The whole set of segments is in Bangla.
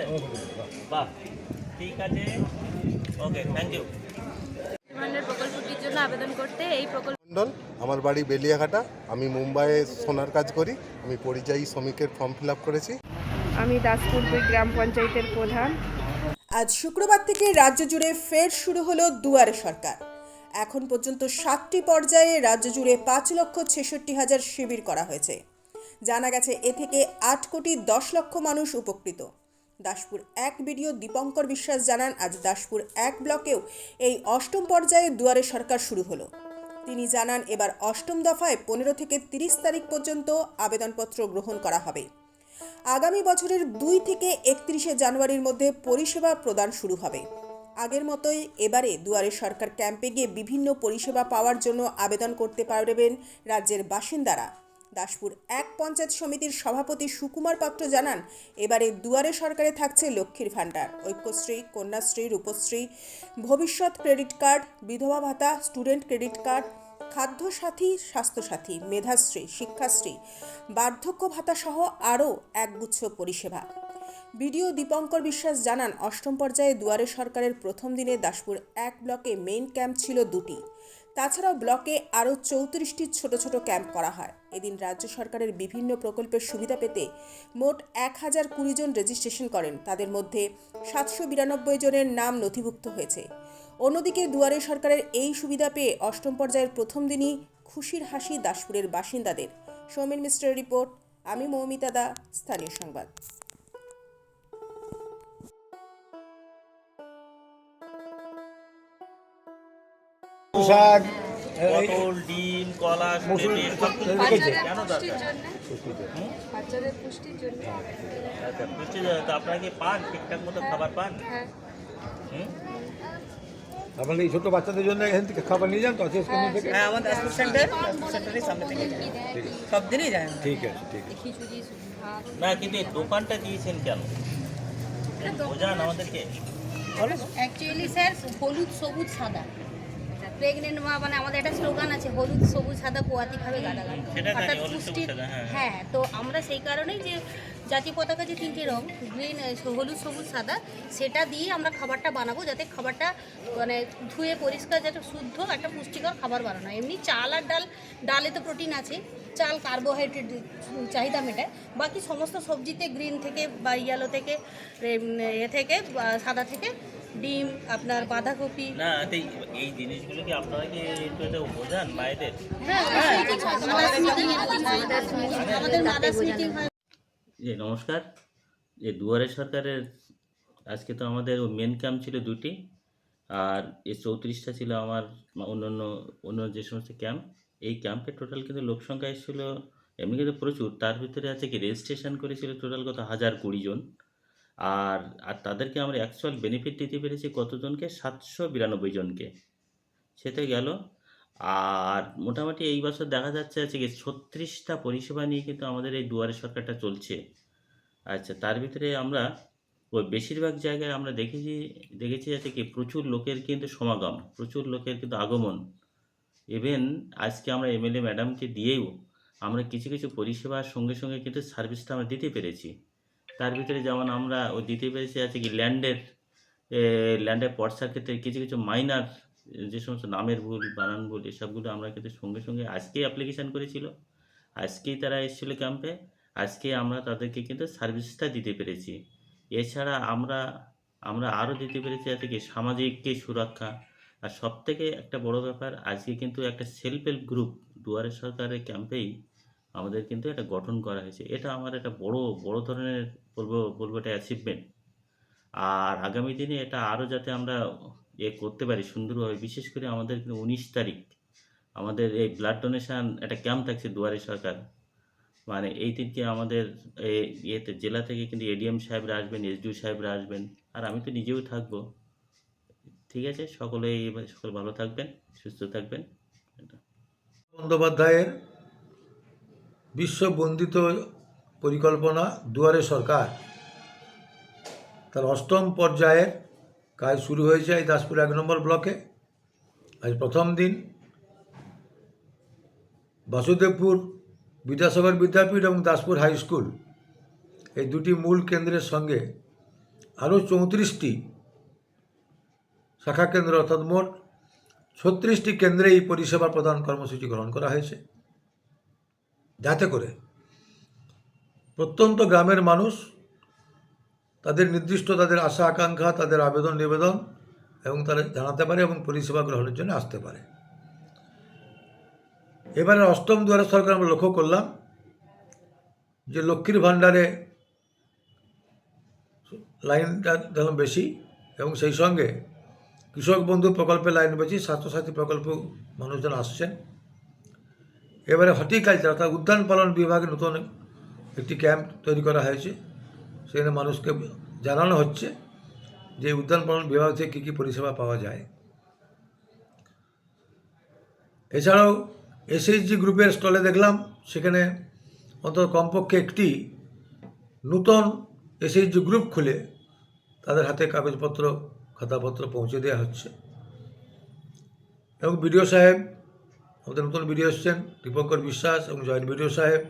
আছে বাহ ঠিক আছে। ওকে থ্যাংক ইউ ধরনের প্রকল্পটির জন্য আবেদন করতে এই প্রকল্প মণ্ডল আমার বাড়ি বেলিয়াঘাটা। আমি মুম্বাইয়ে সোনার কাজ করি। আমি পরিযায়ী শ্রমিকের ফর্ম ফিল আপ করেছি। আমি দাসপুর গ্রাম পঞ্চায়েতের প্রধান। আজ শুক্রবার থেকে রাজ্য জুড়ে ফের শুরু হলো দুয়ারে সরকার। এখন পর্যন্ত সাতটি পর্যায়ে রাজ্য জুড়ে পাঁচ লক্ষ ছেষট্টি হাজার শিবির করা হয়েছে। জানা গেছে এ থেকে আট কোটি দশ লক্ষ মানুষ উপকৃত। দাসপুর এক বিডিও দীপঙ্কর বিশ্বাস জানান, আজ দাসপুর এক ব্লকেও এই অষ্টম পর্যায়ে দুয়ারে সরকার শুরু হলো। তিনি জানান, এবার অষ্টম দফায় পনেরো থেকে তিরিশ তারিখ পর্যন্ত আবেদনপত্র গ্রহণ করা হবে। আগামী বছরের দুই থেকে একত্রিশে জানুয়ারির মধ্যে পরিষেবা প্রদান শুরু হবে। আগের মতোই এবারে দুয়ারে সরকার ক্যাম্পে গিয়ে বিভিন্ন পরিষেবা পাওয়ার জন্য আবেদন করতে পারবেন রাজ্যের বাসিন্দারা। দাসপুর এক পঞ্চায়েত সমিতির সভাপতি সুকুমার পাত্র জানান, এবারে দুয়ারে সরকারে থাকছে লক্ষ্মীর ভাণ্ডার। ঐক্যশ্রী, কন্যাশ্রী, রূপশ্রী, ভবিষ্যৎ ক্রেডিট কার্ড, বিধবা ভাতা, student credit card, Khadya Sathi, Swasthya Sathi, Medhashree, Shikshashree, বার্ধক্য ভাতা সহ আরও একগুচ্ছ পরিষেবা। বিডিও দীপঙ্কর বিশ্বাস জানান, অষ্টম পর্যায়ে দুয়ারে সরকারের প্রথম দিনে দাসপুর এক ব্লকে মেইন ক্যাম্প ছিল দুটি। তাছাড়াও ব্লকে আরও চৌত্রিশটি ছোট ছোট ক্যাম্প করা হয়। এদিন রাজ্য সরকারের বিভিন্ন প্রকল্পের সুবিধা পেতে মোট এক হাজার কুড়ি জন রেজিস্ট্রেশন করেন। তাদের মধ্যে সাতশো বিরানব্বই জনের নাম নথিভুক্ত হয়েছে। অন্যদিকে দুয়ারে সরকারের এই সুবিধা পেয়ে অষ্টম পর্যায়ের প্রথম দিনই খুশির হাসি দাসপুরের বাসিন্দাদের। সৌমিন মিস্টার রিপোর্ট, আমি মৌমিতা দা, স্থানীয় সংবাদ। শাক পটল ডিম কলা। কেন দরকার? বাচ্চাদের পুষ্টির জন্য। আচ্ছা তো আপনারা কি পান ঠিকঠাক মতো খাবার পান? হ্যাঁ? আপনার এই ছোট বাচ্চাদের জন্য এখান থেকে খাবার নিয়ে যান তো কেন্দ্র থেকে। হ্যাঁ আমাদের দাসপুর সেন্টার সেন্টারের সামনে থেকে সব দিনই যায় ঠিক আছে ঠিক আছে। না কিন্তু দোকানটা দিয়েছেন কেন? বোঝান আমাদেরকে। অ্যাকচুয়ালি স্যার হলুদ সবুজ সাদা। প্রেগনেন্ট মা মানে আমাদের একটা স্লোগান আছে হলুদ সবুজ সাদা পোয়াতি খাবে গাদা গাদা। অর্থাৎ পুষ্টির হ্যাঁ, হ্যাঁ। তো আমরা সেই কারণেই যে জাতীয় পতাকা যে তিনটে রং গ্রিন হলুদ সবুজ সাদা সেটা দিয়ে আমরা খাবারটা বানাবো যাতে খাবারটা মানে ধুয়ে পরিষ্কার যাতে শুদ্ধ একটা পুষ্টিকর খাবার বানানো হয়। এমনি চাল আর ডাল ডালে তো প্রোটিন আছে চাল কার্বোহাইড্রেট চাহিদা মেটায়। বাকি সমস্ত সবজিতে গ্রিন থেকে বা ইয়েলো থেকে এ থেকে সাদা থেকে ডিম আপনার বাঁধাকপি। না এই- এই জিনিসগুলো কি আপনারা কি একটু এটা বোঝান মায়েদের হ্যাঁ মাদার্স মিটিং আমাদের মাদার্স মিটিং হয়। যে নমস্কার। যে দুয়ারে সরকারের আজকে তো আমাদের মেন ক্যাম্প ছিল দুটি আর এই চৌত্রিশটা ছিল আমার অন্যান্য অন্য যে সমস্ত ক্যাম্প এই ক্যাম্পে টোটাল কিন্তু লোক সংখ্যা এসেছিল এমনি কিন্তু প্রচুর। তার ভিতরে আছে কি রেজিস্ট্রেশন করেছিল টোটাল কত? হাজার কুড়ি জন। আর আর তাদেরকে আমরা অ্যাকচুয়াল বেনিফিট দিতে পেরেছি কতজনকে? সাতশো বিরানব্বই জনকে। সেটা গেল। আর মোটামুটি এই বছর দেখা যাচ্ছে আছে কি ছত্রিশটা পরিষেবা নিয়ে কিন্তু আমাদের এই দুয়ারে সরকারটা চলছে। আচ্ছা তার ভিতরে আমরা ওই বেশিরভাগ জায়গায় আমরা দেখেছি দেখেছি আছে কি প্রচুর লোকের কিন্তু সমাগম, প্রচুর লোকের কিন্তু আগমন। ইভেন আজকে আমরা এমএলএ ম্যাডামকে দিয়েও আমরা কিছু কিছু পরিষেবার সঙ্গে সঙ্গে কিন্তু সার্ভিসটা আমরা দিতে পেরেছি। তার ভিতরে যেমন আমরা ওই দিতে পেরেছি আছে কি, ল্যান্ডের ল্যান্ডের পর্সার ক্ষেত্রে কিছু কিছু মাইনার, যে সমস্ত নামের ভুল, বানান ভুল, এসবগুলো আমরা কিন্তু সঙ্গে সঙ্গে আজকেই অ্যাপ্লিকেশান করেছিল। আজকেই তারা এসেছিল ক্যাম্পে আজকে আমরা তাদেরকে কিন্তু সার্ভিসটা দিতে পেরেছি। এছাড়া আমরা আমরা আরও দিতে পেরেছি যাতে কি সামাজিককে সুরক্ষা। আর সব থেকে একটা বড় ব্যাপার, আজকে কিন্তু একটা সেলফ হেল্প গ্রুপ দুয়ারে সরকারের ক্যাম্পেই আমাদের কিন্তু এটা গঠন করা হয়েছে। এটা আমার একটা বড় বড় ধরনের বলব বলব এটা অ্যাচিভমেন্ট আর আগামী দিনে এটা আরও যাতে আমরা এ করতে পারি সুন্দরভাবে, বিশেষ করে আমাদের কিন্তু উনিশ তারিখ, আমাদের এই ব্লাড ডোনেশন একটা ক্যাম্প থাকছে দুয়ারে সরকার। মানে এই দিনকে আমাদের ইয়েতে, জেলা থেকে কিন্তু এডিএম সাহেবরা আসবেন এসডিও সাহেবরা আসবেন, আর আমি তো নিজেও থাকব। ঠিক আছে, সকলেই সকল ভালো থাকবেন, সুস্থ থাকবেন। বন্দ্যোপাধ্যায়ের বিশ্ববন্দিত পরিকল্পনা দুয়ারে সরকার। তার অষ্টম পর্যায়ের কাজ শুরু হয়েছে এই দাসপুর এক নম্বর ব্লকে। আজ প্রথম দিন। বাসুদেবপুর বিদ্যাসাগর বিদ্যাপীঠ এবং দাসপুর হাই স্কুল এই দুটি মূল কেন্দ্রের সঙ্গে আরও চৌত্রিশটি শাখা কেন্দ্র, অর্থাৎ মোট ছত্রিশটি কেন্দ্রে এই পরিষেবা প্রদান কর্মসূচি গ্রহণ করা হয়েছে। যাতে করে প্রত্যন্ত গ্রামের মানুষ, তাদের নির্দিষ্ট তাদের আশা, আকাঙ্ক্ষা, তাদের আবেদন, নিবেদন এবং তারা জানাতে পারে এবং পরিষেবা গ্রহণের জন্য আসতে পারে। এবারে অষ্টম দুয়ারে সরকার আমরা লক্ষ্য করলাম যে লক্ষ্মীর ভাণ্ডারে লাইনটা যেমন বেশি এবং সেই সঙ্গে কৃষক বন্ধু প্রকল্পে লাইন বেশি, স্বাস্থ্যসাথী প্রকল্প মানুষজন আসছেন। এবারে হর্টিকালচার অর্থাৎ উদ্যান পালন বিভাগে নতুন একটি ক্যাম্প তৈরি করা হয়েছে। সেখানে মানুষকে জানানো হচ্ছে যে উদ্যান পালন বিভাগ থেকে কী কী পরিষেবা পাওয়া যায়। এছাড়াও এসএইচজি গ্রুপের স্টলে দেখলাম, সেখানে অন্তত কমপক্ষে একটি নূতন এসএইচজি গ্রুপ খুলে তাদের হাতে কাগজপত্র, খাতাপত্র পৌঁছে দেওয়া হচ্ছে। এবং বিডিও সাহেব, আমাদের নতুন বিডিও এসছেন, দীপঙ্কর বিশ্বাস এবং জয়েন্ট বিডিও সাহেব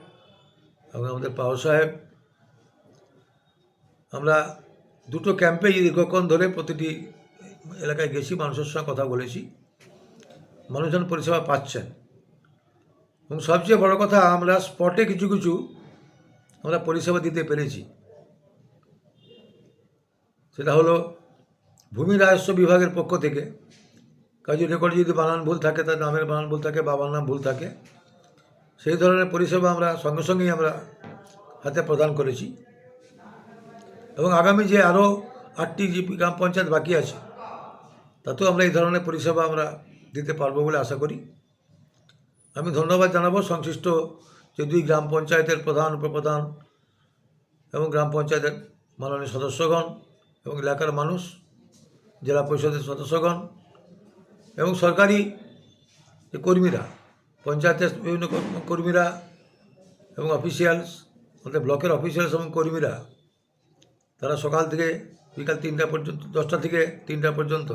আমাদের পাও সাহেব, আমরা দুটো ক্যাম্পে দীর্ঘক্ষণ ধরে প্রতিটি এলাকায় গেছি, মানুষের সঙ্গে কথা বলেছি, মানুষজন পরিষেবা পাচ্ছেন। এবং সবচেয়ে বড় কথা, আমরা স্পটে কিছু কিছু আমরা পরিষেবা দিতে পেরেছি। সেটা হলো ভূমি রাজস্ব বিভাগের পক্ষ থেকে। কাজী রেকর্ড যদি বানান ভুল থাকে, তার নামের বানান ভুল থাকে, বাবার নাম ভুল থাকে সেই ধরনের পরিষেবা আমরা সঙ্গে সঙ্গেই আমরা হাতে প্রদান করেছি। এবং আগামী যে আরও আটটি যে গ্রাম পঞ্চায়েত বাকি আছে, তাতেও আমরা এই ধরনের পরিষেবা আমরা দিতে পারব বলে আশা করি। আমি ধন্যবাদ জানাব সংশ্লিষ্ট যে দুই গ্রাম পঞ্চায়েতের প্রধান, উপপ্রধান এবং গ্রাম পঞ্চায়েতের মাননীয় সদস্যগণ এবং এলাকার মানুষ, জেলা পরিষদের সদস্যগণ এবং সরকারি কর্মীরা পঞ্চায়েতের বিভিন্ন কর্মীরা এবং অফিসিয়ালস আমাদের ব্লকের অফিসিয়ালস এবং কর্মীরা, তারা সকাল থেকে বিকাল তিনটা পর্যন্ত, দশটা থেকে তিনটা পর্যন্ত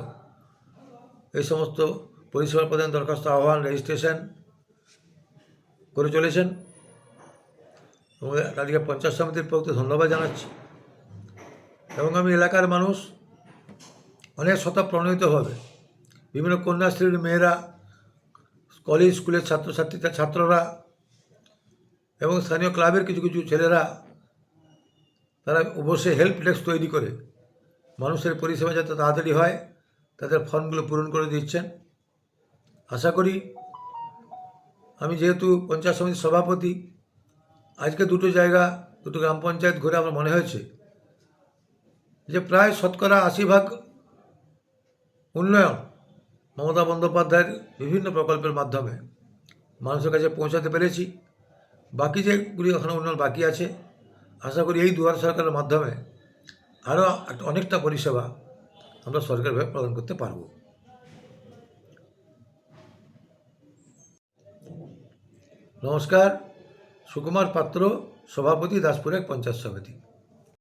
এই সমস্ত পরিষেবা প্রদান দরখাস্ত, আহ্বান রেজিস্ট্রেশন করে চলেছেন। এবং তাদেরকে পঞ্চায়েত সমিতির পক্ষে ধন্যবাদ জানাচ্ছি। এবং আমি এলাকার মানুষ অনেক শত প্রণীত হবে। বিভিন্ন কন্যাশ্রীর মেয়েরা কলেজ স্কুলের ছাত্রছাত্রী ছাত্ররা এবং স্থানীয় ক্লাবের কিছু কিছু ছেলেরা, তারা অবশ্যই হেল্প ডেস্ক তৈরি করে। মানুষের পরিষেবা যাতে তাড়াতাড়ি হয়, তাদের ফর্মগুলো পূরণ করে দিচ্ছেন। আশা করি আমি যেহেতু পঞ্চায়েত সমিতির সভাপতি, আজকে দুটো জায়গা, দুটো গ্রাম পঞ্চায়েত ঘুরে আমার মনে হয়েছে যে প্রায় শতকরা আশি ভাগ উন্নয়ন মমতা বন্দ্যোপাধ্যায়ের বিভিন্ন প্রকল্পের মাধ্যমে মানুষের কাছে পৌঁছাতে পেরেছি। বাকি যেগুলি এখনও উন্নয়ন বাকি আছে, আশা করি এই দুয়ার সরকারের মাধ্যমে আরও অনেকটা পরিষেবা আমরা সরকারিভাবে প্রদান করতে পারব। নমস্কার, সুকুমার পাত্র, সভাপতি দাসপুর এক পঞ্চায়েত সমিতি।